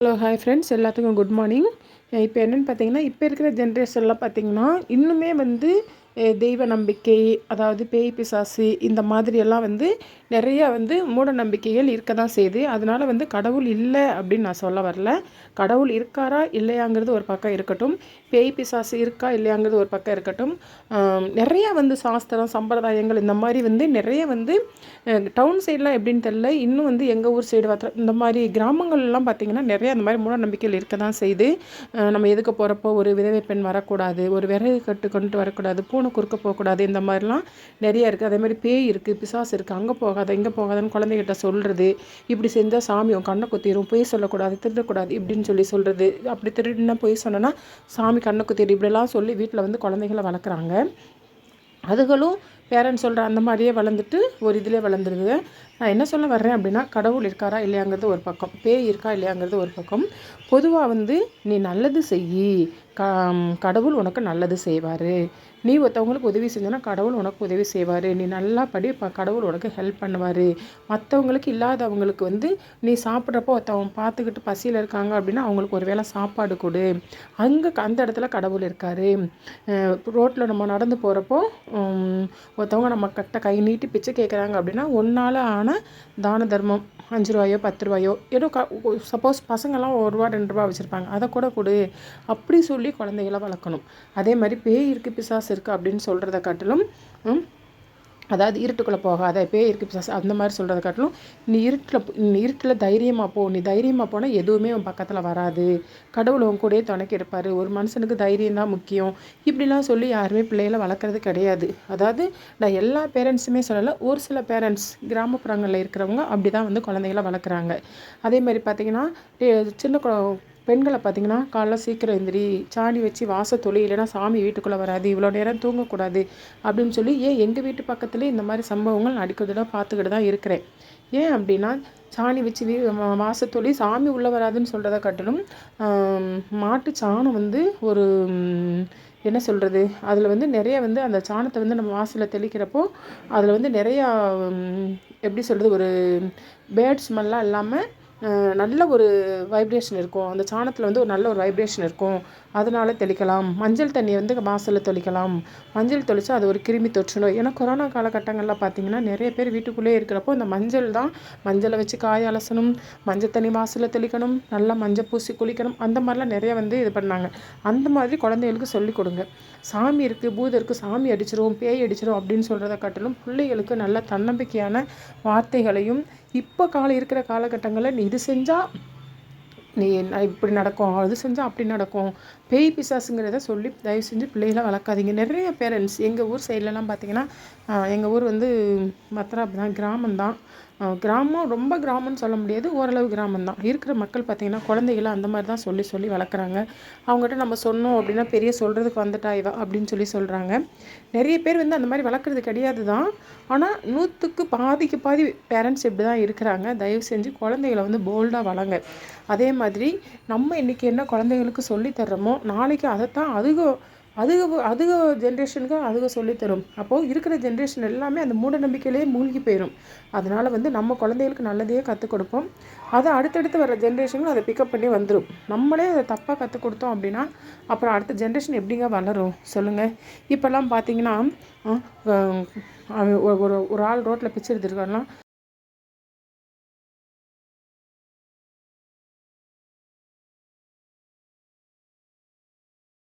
Hello hi friends எல்லாத்துக்கும் good morning இப்போ என்னென்னு பார்த்தீங்கன்னா இப்போ இருக்கிற ஜென்ரேஷன்லாம் பார்த்தீங்கன்னா இன்னுமே வந்து தெய்வ நம்பிக்கை அதாவது பேய் பிசாசு இந்த மாதிரியெல்லாம் வந்து நிறையா வந்து மூட நம்பிக்கைகள் இருக்க தான் செய்யுது அதனால் வந்து கடவுள் இல்லை அப்படின்னு நான் சொல்ல வரல. கடவுள் இருக்காரா இல்லையாங்கிறது ஒரு பக்கம் இருக்கட்டும். பேய் பிசாசு இருக்கா இல்லையாங்கிறது ஒரு பக்கம் இருக்கட்டும். நிறையா வந்து சாஸ்திரம் சம்பிரதாயங்கள் இந்த மாதிரி வந்து நிறைய வந்து டவுன் சைட்லாம் எப்படின்னு தெரில இன்னும் வந்து எங்கள் ஊர் சைடு பார்த்த இந்த மாதிரி கிராமங்கள்லாம் பார்த்திங்கன்னா நிறையா அந்த மாதிரி மூட நம்பிக்கைகள் இருக்க தான் செய்யுது நம்ம எதுக்கு போகிறப்போ ஒரு விதவை பெண் வரக்கூடாது ஒரு விறகு கட்டு கொண்டு வரக்கூடாது பூனை பூனை குறுக்க போகக்கூடாது. இந்த மாதிரிலாம் நிறைய இருக்குது அதே மாதிரி பேய் இருக்குது பிசாஸ் இருக்குது அங்கே போகாத இங்கே போகாதன்னு குழந்தைகிட்ட சொல்கிறது இப்படி செஞ்சால் சாமி உன் கண்ணை குத்திடும் பொய் சொல்லக்கூடாது திருடக்கூடாது இப்படின்னு சொல்லி சொல்கிறது அப்படி திருடுனா பொய் சொன்னோன்னா சாமி கண்ணை குத்திடும் இப்படிலாம் சொல்லி வீட்டில் வந்து குழந்தைகளை வளர்க்குறாங்க. அதுகளும் பேரண்ட்ஸ் சொல்கிற அந்த மாதிரியே வளர்ந்துட்டு ஒரு இதிலே வளர்ந்துருது. நான் என்ன சொல்ல வர்றேன் அப்படின்னா கடவுள் இருக்காரா இல்லையாங்கிறது ஒரு பக்கம். பேய் இருக்கா இல்லையாங்கிறது ஒரு பக்கம். பொதுவாக வந்து நீ நல்லது செய். கடவுள் உனக்கு நல்லது செய்வார். நீ ஒருத்தவங்களுக்கு உதவி செஞ்சோன்னா கடவுள் உனக்கு உதவி செய்வார். நீ நல்லா படி கடவுள் உனக்கு ஹெல்ப் பண்ணுவார். மற்றவங்களுக்கு இல்லாதவங்களுக்கு வந்து நீ சாப்பிட்றப்போ ஒருத்தவங்க பார்த்துக்கிட்டு பசியில் இருக்காங்க அப்படின்னா அவங்களுக்கு ஒரு வேளை சாப்பாடு கொடு. அங்கே அந்த இடத்துல கடவுள் இருக்கார். ரோட்டில் நம்ம நடந்து போகிறப்போ ஒருத்தவங்க நம்ம கட்ட கை நீட்டி பிச்சை கேட்குறாங்க அப்படின்னா ஒன்றால் ஆன தான தர்மம் அஞ்சு ரூபாயோ பத்து ரூபாயோ ஏதோ க சப்போஸ் பசங்கள்லாம் ஒரு ரூபா ரெண்டு ரூபா வச்சுருப்பாங்க. அதை கூட கொடு. அப்படி சொல்லி குழந்தைகளை வளர்க்கணும். அதே மாதிரி பேய் இருக்குது பிசாஸ் இருக்குது அப்படின்னு சொல்கிறத காட்டிலும் அதாவது இருட்டுக்குள்ளே போகாத பேய் இருக்கு பிசாஸ் அந்த மாதிரி சொல்கிறத காட்டிலும் நீ இருட்டில் நீ இருட்டில் தைரியமாக போ நீ தைரியமாக போனால் எதுவுமே உன் பக்கத்தில் வராது. கடவுள் உன் கூடயே துணைக்கி இருப்பார். ஒரு மனுஷனுக்கு தைரியம் தான் முக்கியம். இப்படிலாம் சொல்லி யாருமே பிள்ளைகளை வளர்க்குறது கிடையாது. அதாவது நான் எல்லா பேரண்ட்ஸுமே சொல்லலை ஒரு சில பேரண்ட்ஸ் கிராமப்புறங்களில் இருக்கிறவங்க அப்படி தான் வந்து குழந்தைகளை வளர்க்குறாங்க. அதே மாதிரி பார்த்திங்கன்னா சின்ன பெண்களை பார்த்திங்கன்னா காலைல சீக்கிரம் எந்திரி சாணி வச்சு வாசத்தொழி இல்லைனா சாமி வீட்டுக்குள்ளே வராது. இவ்வளோ நேரம் தூங்கக்கூடாது அப்படின்னு சொல்லி ஏன் எங்கள் வீட்டு பக்கத்துலேயே இந்த மாதிரி சம்பவங்கள் அடிக்கடி பார்த்துக்கிட்டு தான் இருக்கிறேன். ஏன் அப்படின்னா சாணி வச்சு வீ வாசத்தொழி சாமி உள்ளே வராதுன்னு சொல்கிறத காட்டிலும் மாட்டு சாணம் வந்து ஒரு என்ன சொல்கிறது அதில் வந்து நிறைய வந்து அந்த சாணத்தை வந்து நம்ம வாசலில் தெளிக்கிறப்போ அதில் வந்து நிறையா எப்படி சொல்கிறது ஒரு பேட் ஸ்மெல்லாம் இல்லாமல் நல்ல ஒரு வைப்ரேஷன் இருக்கும். அந்த சாணத்தில் வந்து ஒரு நல்ல ஒரு வைப்ரேஷன் இருக்கும். அதனால தெளிக்கலாம். மஞ்சள் தண்ணியை வந்து வாசலில் தெளிக்கலாம். மஞ்சள் தெளித்தா அது ஒரு கிருமி தொற்று நோய். ஏன்னா கொரோனா காலகட்டங்களில் பார்த்திங்கன்னா நிறைய பேர் வீட்டுக்குள்ளேயே இருக்கிறப்போ இந்த மஞ்சள் தான் மஞ்சளை வச்சு காய அலசணும். மஞ்சள் தண்ணி வாசலில் தெளிக்கணும். நல்லா மஞ்சள் பூசி குளிக்கணும். அந்த மாதிரிலாம் நிறைய வந்து இது பண்ணாங்க. அந்த மாதிரி குழந்தைகளுக்கு சொல்லிக் கொடுங்க. சாமி இருக்குது பூதம் இருக்குது சாமி அடிச்சிரும் பேய் அடிச்சிரும் அப்படின்னு சொல்கிறத காட்டிலும் பிள்ளைகளுக்கு நல்ல தன்னம்பிக்கையான வார்த்தைகளையும் இப்போ கால இருக்கிற காலகட்டங்களில் நீ இது செஞ்சால் நீ இப்படி நடக்கும் அது செஞ்சால் அப்படி நடக்கும். பேய் பிசாசுங்கிறத சொல்லி தயவு செஞ்சு பிள்ளைகளை வளர்க்காதீங்க. நிறைய பேரண்ட்ஸ் எங்கள் ஊர் சைட்லலாம் பார்த்தீங்கன்னா எங்கள் ஊர் வந்து மத்ராப் தான் கிராமம்தான் கிராமம் ரொம்ப கிராமம்னு சொல்ல முடியாது ஓரளவு கிராமம் தான் இருக்கிற மக்கள் பார்த்திங்கன்னா குழந்தைகளை அந்த மாதிரி தான் சொல்லி சொல்லி வளர்க்குறாங்க. அவங்ககிட்ட நம்ம சொன்னோம் அப்படின்னா பெரிய சொல்கிறதுக்கு வந்துட்டா இவ அப்படின்னு சொல்லி சொல்கிறாங்க நிறைய பேர் வந்து அந்த மாதிரி வளர்க்குறது கிடையாது தான் ஆனால் நூற்றுக்கு பாதிக்கு பாதி பேரண்ட்ஸ் இப்படி தான் இருக்கிறாங்க. தயவு செஞ்சு குழந்தைகளை வந்து போல்டாக வளங்க அதே மாதிரி மாதிரி நம்ம இன்றைக்கி என்ன குழந்தைங்களுக்கு சொல்லி தர்றோமோ நாளைக்கு அதைத்தான் அதுக அதுக அதுக ஜென்ரேஷனுக்கு அதுக சொல்லித்தரும் அப்போது இருக்கிற ஜென்ரேஷன் எல்லாமே அந்த மூட நம்பிக்கையிலேயே மூழ்கி போயிடும் அதனால் வந்து நம்ம குழந்தைகளுக்கு நல்லதையே கற்றுக் கொடுப்போம். அதை அடுத்தடுத்து வர ஜென்ரேஷனும் அதை பிக்கப் பண்ணி வந்துடும் நம்மளே அதை தப்பாக கற்றுக் கொடுத்தோம் அப்படின்னா அப்புறம் அடுத்த ஜென்ரேஷன் எப்படிங்க வளரும்? சொல்லுங்கள் இப்போல்லாம் பார்த்தீங்கன்னா ஒரு ஒரு ஆள் ரோட்டில் பிச்சை எடுத்துருக்காருலாம்